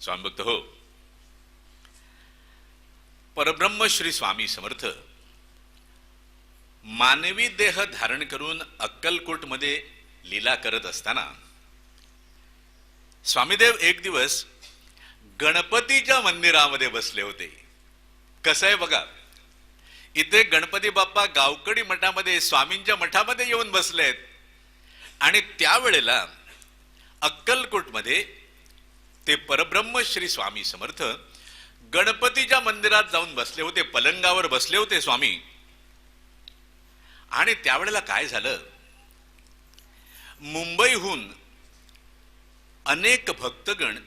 स्वामी भक्त हो. परब्रह्म श्री स्वामी समर्थ मानवी देह धारण करून अक्कलकोटमध्ये लीला करत असताना स्वामीदेव एक दिवस गणपतीच्या मंदिरामध्ये बसले होते. कसं आहे बघा इथे गणपती बाप्पा गावकडी मठामध्ये स्वामींच्या मठामध्ये येऊन बसले आहेत आणि त्यावेळेला अक्कलकोटमध्ये ते परब्रह्म श्री स्वामी समर्थ गणपतीच्या मंदिरात जाऊन बसले होते पलंगावर बसले होते स्वामी. आणि त्यावेळेला काय झालं? मुंबईहून अनेक भक्तगण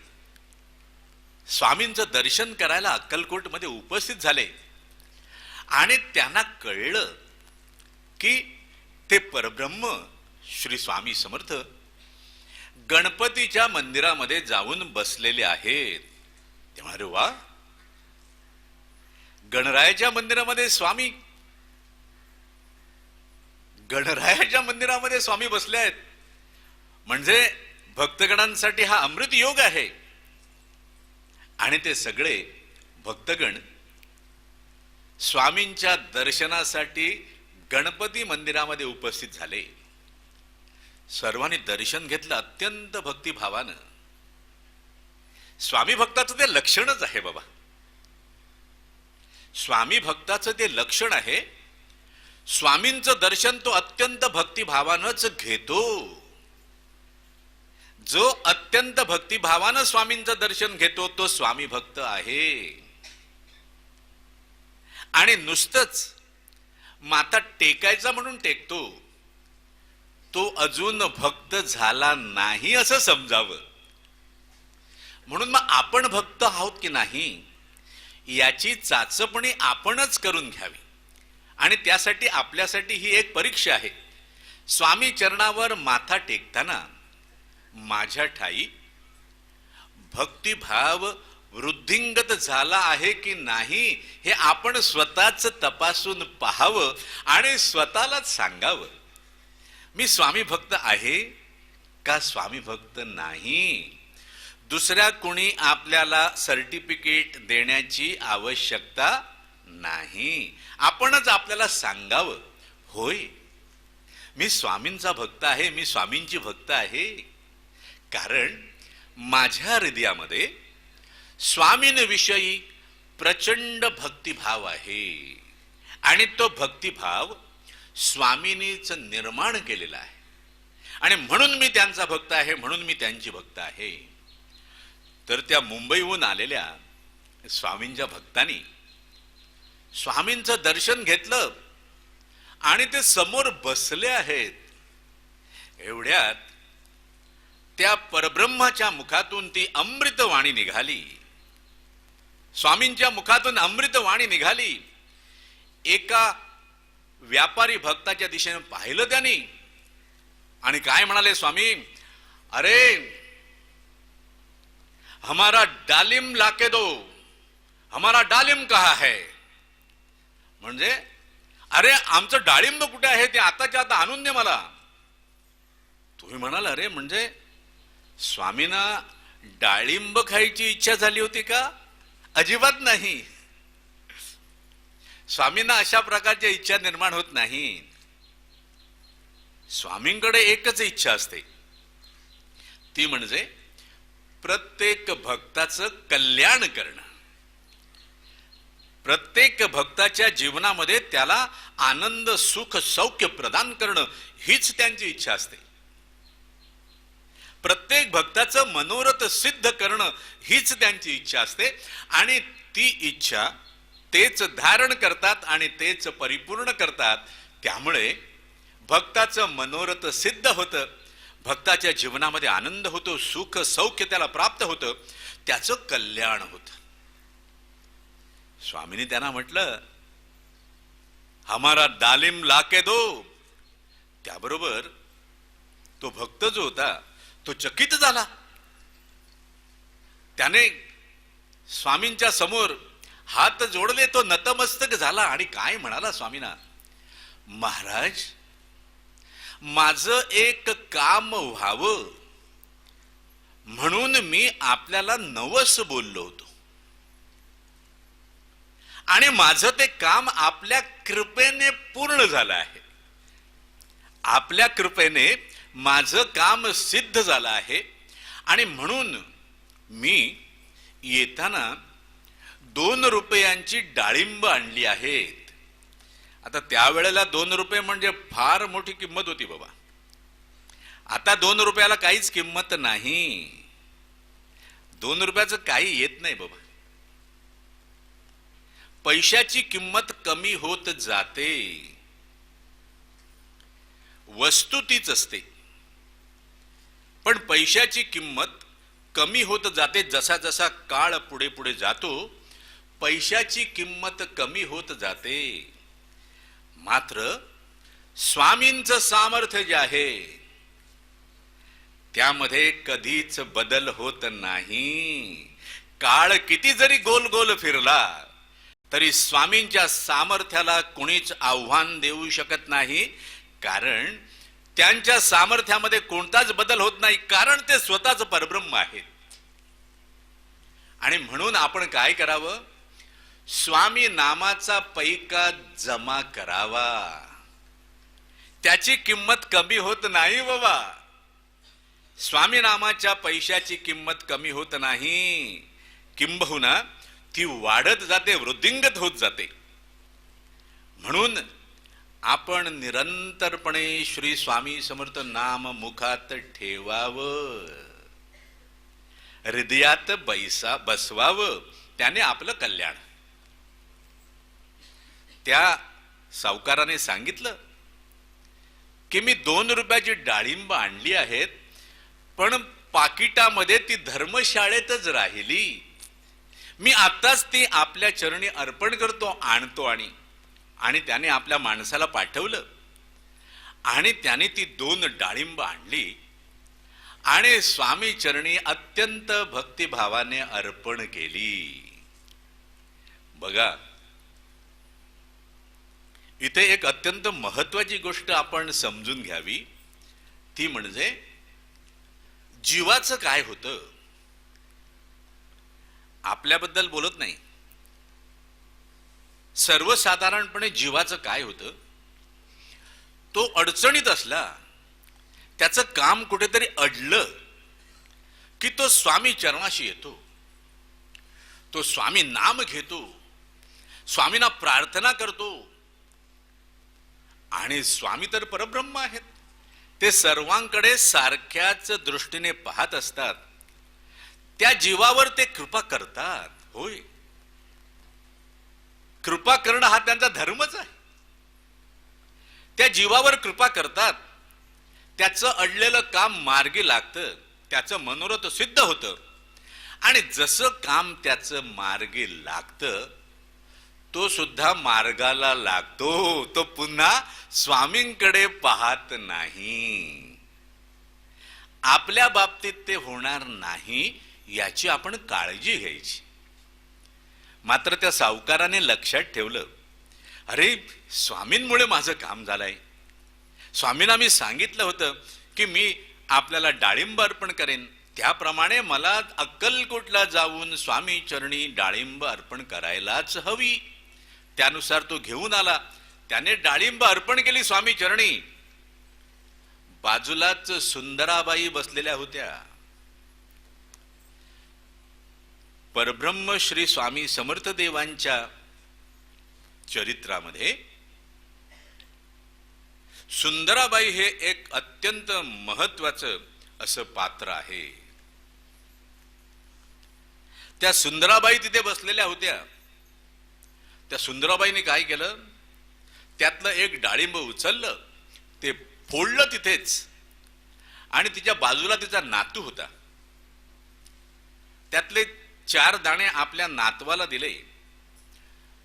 स्वामींचं दर्शन करायला अक्कलकोटमध्ये उपस्थित झाले. आणि त्यांना कळलं की ते परब्रह्म श्री स्वामी समर्थ गणपतीच्या मंदिरामध्ये जाऊन बसलेले आहेत. तेव्हा अरे वा. गणरायाच्या मंदिरामध्ये स्वामी. गणरायाच्या मंदिरामध्ये स्वामी बसले आहेत. म्हणजे भक्तगणांसाठी हा अमृत योग आहे. आणि ते सगळे भक्तगण स्वामींच्या दर्शनासाठी गणपती मंदिरामध्ये उपस्थित झाले. सर्वांनी दर्शन घेतलं अत्यंत भक्तिभावानं. स्वामी भक्ताचं ते लक्षणच आहे बाबा. स्वामी भक्ताचं ते लक्षण आहे स्वामींचं दर्शन तो अत्यंत भक्तिभावानंच घेतो. जो अत्यंत भक्तिभावानं स्वामींचं दर्शन घेतो तो स्वामी भक्त आहे. आणि नुसतंच माता टेकायचा म्हणून टेकतो. तो अजून भक्त झाला नाही असं समजावं. म्हणून मग आपण भक्त आहोत की नाही याची चाचपणी आपणच करून घ्यावी. आणि त्यासाठी आपल्यासाठी ही एक परीक्षा आहे. स्वामी चरणावर माथा टेकताना माझ्या ठाई भक्तिभाव वृद्धिंगत झाला आहे की नाही हे आपण स्वतःच तपासून पाहावं आणि स्वतःलाच सांगावं. मी स्वामी भक्त आहे का स्वामी भक्त नाही? दुसऱ्या कोणी आपल्याला सर्टिफिकेट देण्याची आवश्यकता नाही. आपणच आपल्याला सांगावं. होय. मी स्वामींचा भक्त आहे मी स्वामींची भक्त आहे. कारण माझ्या हृदयामध्ये स्वामींविषयी प्रचंड भक्तिभाव आहे. आणि तो भक्तिभाव स्वामिनीचं निर्माण केलेलं आहे. आणि म्हणून मी त्यांचा भक्त आहे म्हणून मी त्यांची भक्त आहे. तर त्या मुंबईहून आलेल्या स्वामींच्या भक्तांनी स्वामींचं दर्शन घेतलं आणि ते समोर बसले आहेत. एवढ्यात त्या परब्रह्माच्या मुखातून ती अमृतवाणी निघाली. स्वामींच्या मुखातून अमृतवाणी निघाली. एका व्यापारी भक्ताच्या दिशेने पाहिलं त्यांनी. आणि काय म्हणाले स्वामी? अरे हमारा डालिम लाके दो. हमारा डालिम कहा है? म्हणजे अरे आमचं डाळिंब कुठे आहे? ते आताच्या आता आणून दे मला. तुम्ही म्हणाल अरे म्हणजे स्वामींना डाळिंब खायची इच्छा झाली होती का? अजिबात नाही. स्वामींना अशा प्रकारच्या इच्छा निर्माण होत नाही. स्वामींकडे एकच इच्छा असते. ती म्हणजे प्रत्येक भक्ताचं कल्याण करणं. प्रत्येक भक्ताच्या जीवनामध्ये त्याला आनंद सुख सौख्य प्रदान करणं हीच त्यांची इच्छा असते. प्रत्येक भक्ताचं मनोरथ सिद्ध करणं हीच त्यांची इच्छा असते आणि ती इच्छा तेच धारण करतात आणि तेच परिपूर्ण करतात. त्यामुळे भक्ताचं मनोरथ सिद्ध होतं. भक्ताच्या जीवनामध्ये आनंद होतो सुख सौख्य त्याला प्राप्त होतं. त्याचं कल्याण होतं. स्वामींनी त्यांना म्हटलं हमारा दालिम लाके दो. त्याबरोबर तो भक्त जो होता तो चकित झाला. त्याने स्वामींच्या समोर हात जोडले तो नतमस्तक झाला. आणि काय म्हणाला स्वामीना महाराज माझं एक काम व्हावं. म्हणून मी आपल्याला नवस बोललो होतो. आणि माझं ते काम आपल्या कृपेने पूर्ण झालं आहे. आपल्या कृपेने माझं काम सिद्ध झालं आहे. आणि म्हणून मी येताना दोन रुपयांची डाळिंब आणली आहेत. आता त्यावेळेला दोन रुपये म्हणजे फार मोठी किंमत होती बाबा. आता दोन रुपयाला काहीच किंमत नाही. दोन रुपयाचं काही येत नाही बाबा. पैशाची किंमत कमी होत जाते. वस्तू तीच असते. पण पैशाची किंमत कमी होत जाते जसा जसा काळ पुढे पुढे जातो पैशाची किंमत कमी होत जाते. मात्र स्वामींचं सामर्थ्य जे आहे त्यामध्ये कधीच बदल होत नाही. काळ किती जरी गोल गोल फिरला तरी स्वामींच्या सामर्थ्याला कुणीच आव्हान देऊ शकत नाही. कारण त्यांच्या सामर्थ्यामध्ये कोणताच बदल होत नाही. कारण ते स्वतःच परब्रह्म आहेत. आणि म्हणून आपण काय करावं? स्वामी नामाचा पैका जमा करावा. त्याची किंमत कमी होत नाही बाबा. स्वामी नामाच्या पैशाची किंमत कमी होत नाही. किंबहुना ती वाढत जाते वृद्धिंगत होत जाते. म्हणून आपण निरंतरपणे श्री स्वामी समर्थ नाम मुखात ठेवावं. हृदयात बैसा बसवावं. त्याने आपलं कल्याण. त्या सावकाराने सांगितलं की मी दोन रुपयाची डाळिंब आणली आहेत पण पाकिटामध्ये ती धर्मशाळेतच राहिली. मी आताच ती आपल्या चरणी अर्पण करतो आणतो आणि आणि त्याने आपल्या माणसाला पाठवलं. आणि त्याने ती दोन डाळिंब आणली. आणि स्वामी चरणी अत्यंत भक्तिभावाने अर्पण केली. बघा इथे एक अत्यंत महत्वाची गोष्ट आपण समजून घ्यावी. ती म्हणजे जीवाचं काय होतं? आपल्याबद्दल बोलत नाही. सर्वसाधारणपणे जीवाचं काय होतं? तो अडचणीत असला त्याचं काम कुठेतरी अडलं की तो स्वामी चरणाशी येतो. तो स्वामी नाम घेतो. स्वामींना प्रार्थना करतो. आणि स्वामी तर परब्रह्म आहेत. ते सर्वांकडे सारख्याच दृष्टीने पाहत असतात. त्या जीवावर ते कृपा करतात. होय. कृपा करणं हा त्यांचा धर्मच आहे. त्या जीवावर कृपा करतात. त्याचं अडलेलं काम मार्गी लागतं. त्याचं मनोरथ सिद्ध होतं. आणि जसं काम त्याचं मार्गी लागतं तो सुद्धा मार्गाला लागतो. तो पुन्हा स्वामींकडे पाहत नाही. आपल्या बाबतीत ते होणार नाही याची आपण काळजी घ्यायची. मात्र त्या सावकाराने लक्षात ठेवलं. अरे स्वामींमुळे माझं काम झालंय. स्वामींना मी सांगितलं होतं की मी आपल्याला डाळिंब अर्पण करेन. त्याप्रमाणे मला अक्कलकोटला जाऊन स्वामी चरणी डाळिंब अर्पण करायलाच हवी. त्यानुसार तो घेऊन आला. त्याने डाळिंब अर्पण केली स्वामी चरणी. बाजूलाच सुंदराबाई बसलेल्या होत्या. परब्रह्म श्री स्वामी समर्थ देवांच्या चरित्रामध्ये सुंदराबाई हे एक अत्यंत महत्वाचं असं पात्र आहे. त्या सुंदराबाई तिथे बसलेल्या होत्या. त्या सुंदराबाईने काय केलं? त्यातलं एक डाळिंब उचललं ते फोडलं तिथेच. आणि तिच्या बाजूला तिचा नातू होता. त्यातले चार दाणे आपल्या नातवाला दिले.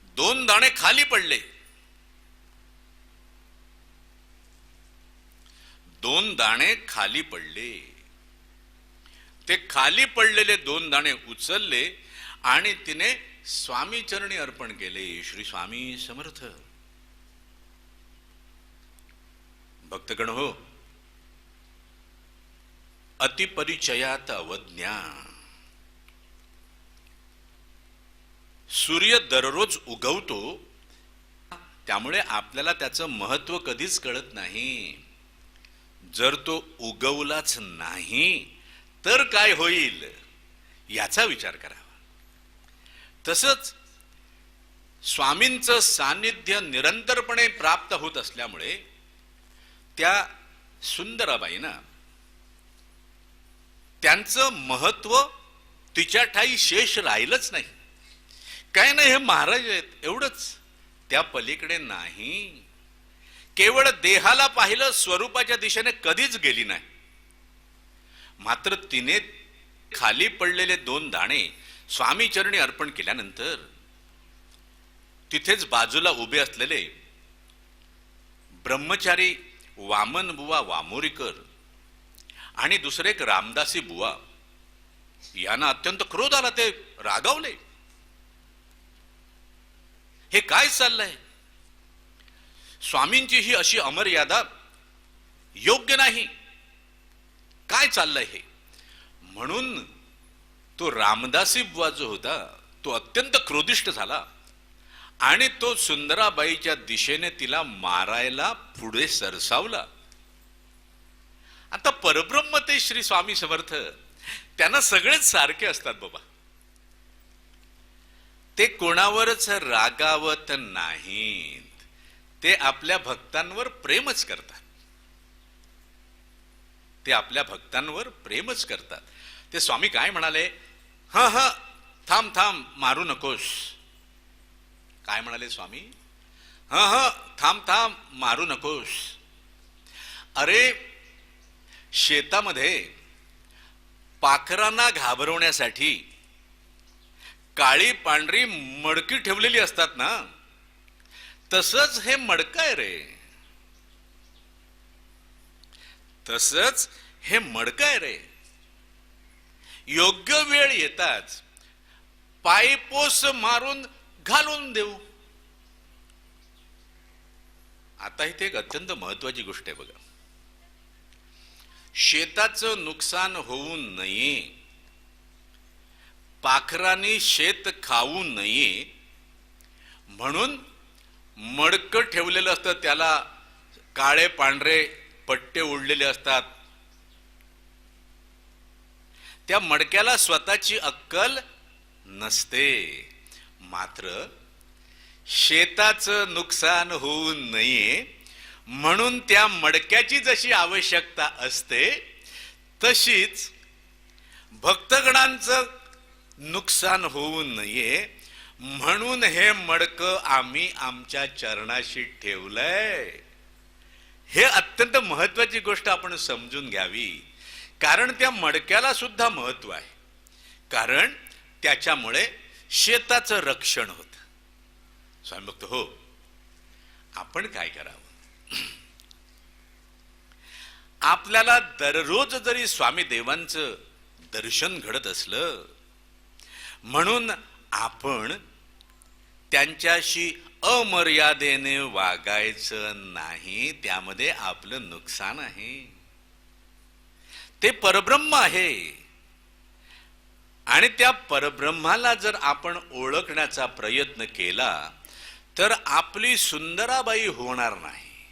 दोन दाणे खाली पडले. दोन दाणे खाली पडले. ते खाली पडलेले दोन दाणे उचलले आणि तिने स्वामी चरणी अर्पण केले श्री स्वामी समर्थ. भक्तगण हो अतिपरिचयात अवज्ञा. सूर्य दररोज उगवतो त्यामुळे आपल्याला त्याचं महत्त्व कधीच कळत नाही. जर तो उगवलाच नाही तर काय होईल? याचा विचार करा. तसंच स्वामींचं सान्निध्य निरंतरपणे प्राप्त होत असल्यामुळे त्या सुंदराबाईनं त्यांचं महत्त्व तिच्या ठाई शेष राहिलंच नाही. काय नाही हे महाराज आहेत एवढंच. त्या पलीकडे नाही. केवळ देहाला पाहिलं स्वरूपाच्या दिशेने कधीच गेली नाही. मात्र तिने खाली पडलेले दोन दाणे स्वामी चरणी अर्पण केल्यानंतर तिथेच बाजूला उभे असलेले ब्रह्मचारी वामन बुवा वामोरीकर आणि दुसरे एक रामदासी बुवा यांना अत्यंत क्रोध आला ते रागावले. हे काय चाललंय? स्वामींची ही अशी अमर्यादा योग्य नाही. काय चाललंय हे? म्हणून तो रामदासी बुवा जो होता तो अत्यंत क्रोधिष्ट झाला. आणि तो सुंदराबाईच्या दिशेने तिला मारायला पुढे सरसावला. आता परब्रह्म ते श्री स्वामी समर्थ त्यांना सगळेच सारखे असतात बाबा. ते कोणावरच रागावत नाहीत. ते आपल्या भक्तांवर प्रेमच करतात. ते आपल्या भक्तांवर प्रेमच करतात. ते स्वामी काय म्हणाले? ह ह थांब थांब मारू नकोस. काय म्हणाले स्वामी? ह ह थांब थांब मारू नकोस. अरे शेतामध्ये पाखरांना घाबरवण्यासाठी काळी पांढरी मडकी ठेवलेली असतात ना? तसंच हे मडक आहे रे. तसंच हे मडक आहे रे. योग्य वेळ येताच पायपोस मारून घालून देऊ. आता इथे एक अत्यंत महत्वाची गोष्ट आहे बघा. शेताचं नुकसान होऊ नये. पाखरांनी शेत खाऊ नये. म्हणून मडक ठेवलेलं असतं त्याला काळे पांढरे पट्टे उडलेले असतात. त्या मडक्याला स्वतःची अक्कल नसते. मात्र शेताचं नुकसान होऊ नये म्हणून त्या मडक्याची जशी आवश्यकता असते तशीच भक्तगणांचं नुकसान होऊ नये म्हणून हे मडक आम्ही आमच्या चरणाशी ठेवलंय. हे अत्यंत महत्वाची गोष्ट आपण समजून घ्यावी. कारण त्या मडक्याला सुद्धा महत्त्व आहे. कारण त्याच्यामुळे शेताचं रक्षण होत. स्वामी भक्त हो. आपण काय करावं? आपल्याला दररोज जरी स्वामी देवांचं दर्शन घडत असलं म्हणून आपण त्यांच्याशी अमर्यादेने वागायचं नाही त्यामध्ये आपलं नुकसान आहे. ते परब्रह्म आहे. आणि त्या परब्रह्माला जर आपण ओळखण्याचा प्रयत्न केला तर आपली सुंदराबाई होणार नाही.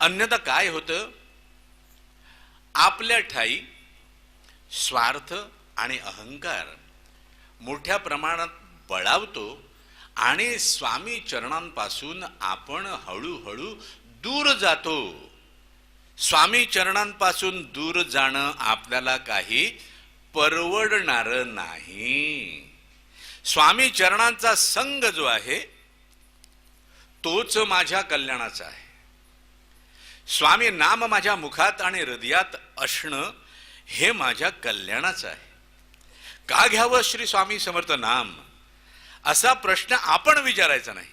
अन्यथा काय होतं? आपल्या ठाई स्वार्थ आणि अहंकार मोठ्या प्रमाणात बळावतो आणि स्वामी चरणांपासून आपण हळूहळू दूर जातो. स्वामी चरणांपासून दूर जाणं आपल्याला काही परवडणार नाही. स्वामी चरणांचा संघ जो आहे तोच माझ्या कल्याणाचा आहे. स्वामी नाम माझ्या मुखात आणि हृदयात असणं हे माझ्या कल्याणाचं आहे. का घ्यावं श्री स्वामी समर्थ नाम? असा प्रश्न आपण विचारायचा नाही.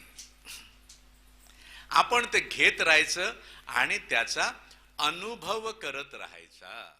आपण ते घेत राहायचं आणि त्याचा अनुभव करत राहायचा.